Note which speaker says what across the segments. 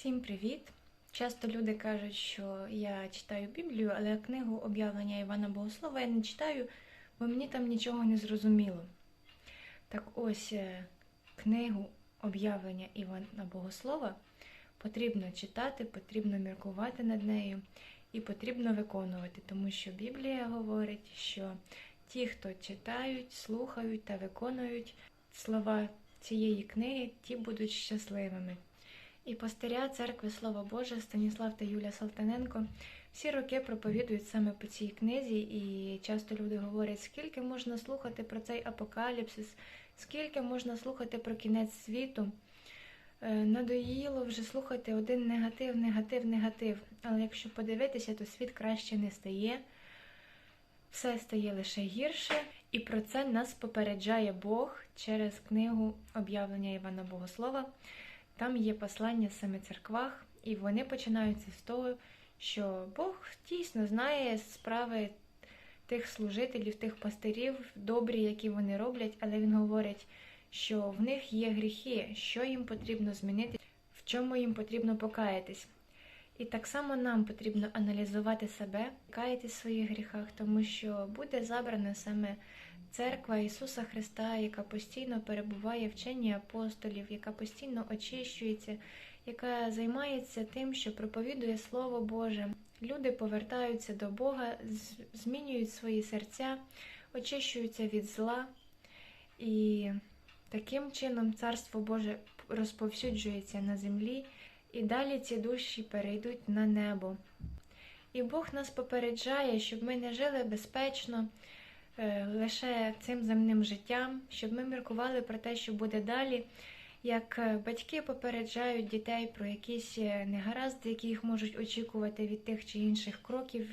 Speaker 1: Всім привіт! Часто люди кажуть, що я читаю Біблію, але книгу об'явлення Івана Богослова я не читаю, бо мені там нічого не зрозуміло. Так ось е, книгу об'явлення Івана Богослова потрібно читати, потрібно міркувати над нею і потрібно виконувати, тому що Біблія говорить, що ті, хто читають, слухають та виконують слова цієї книги, ті будуть щасливими. І пастиря церкви Слово Боже Станіслав та Юля Салтаненко всі роки проповідують саме по цій книзі, і часто люди говорять, скільки можна слухати про цей апокаліпсис, скільки можна слухати про кінець світу. Е, Надоїло вже слухати один негатив, негатив, негатив. Але якщо подивитися, то світ краще не стає, все стає лише гірше, і про це нас попереджає Бог через книгу об'явлення Івана Богослова. Там є послання семи церквах, і вони починаються з того, що Бог дійсно знає справи тих служителів, тих пастирів, добрі, які вони роблять, але він говорить, що в них є гріхи, що їм потрібно змінити, в чому їм потрібно покаятись. І так само нам потрібно аналізувати себе, каятись в своїх гріхах, тому що буде забрана саме церква Ісуса Христа, яка постійно перебуває в вченні апостолів, яка постійно очищується, яка займається тим, що проповідує Слово Боже. Люди повертаються до Бога, змінюють свої серця, очищуються від зла. І таким чином Царство Боже розповсюджується на землі, і далі ці душі перейдуть на небо. І Бог нас попереджає, щоб ми не жили безпечно лише цим земним життям, щоб ми міркували про те, що буде далі. Як е, батьки попереджають дітей про якісь е, негаразди, які їх можуть очікувати від тих чи інших кроків,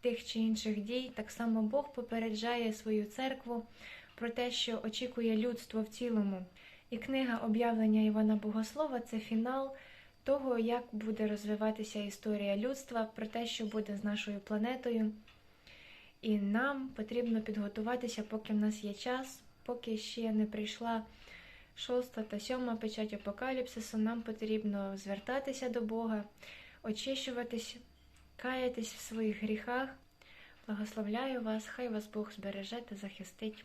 Speaker 1: тих чи інших дій, так само Бог попереджає свою церкву про те, що очікує людство в цілому. І книга об'явлення Івана Богослова це фінал того, як буде розвиватися історія людства, про те, що буде з нашою планетою. І нам потрібно підготуватися, поки в нас є час, поки ще не прийшла шоста та сьома печать апокаліпсису. Нам потрібно звертатися до Бога, очищуватись, каятись в своїх гріхах. Благословляю вас, хай вас Бог збереже та захистить.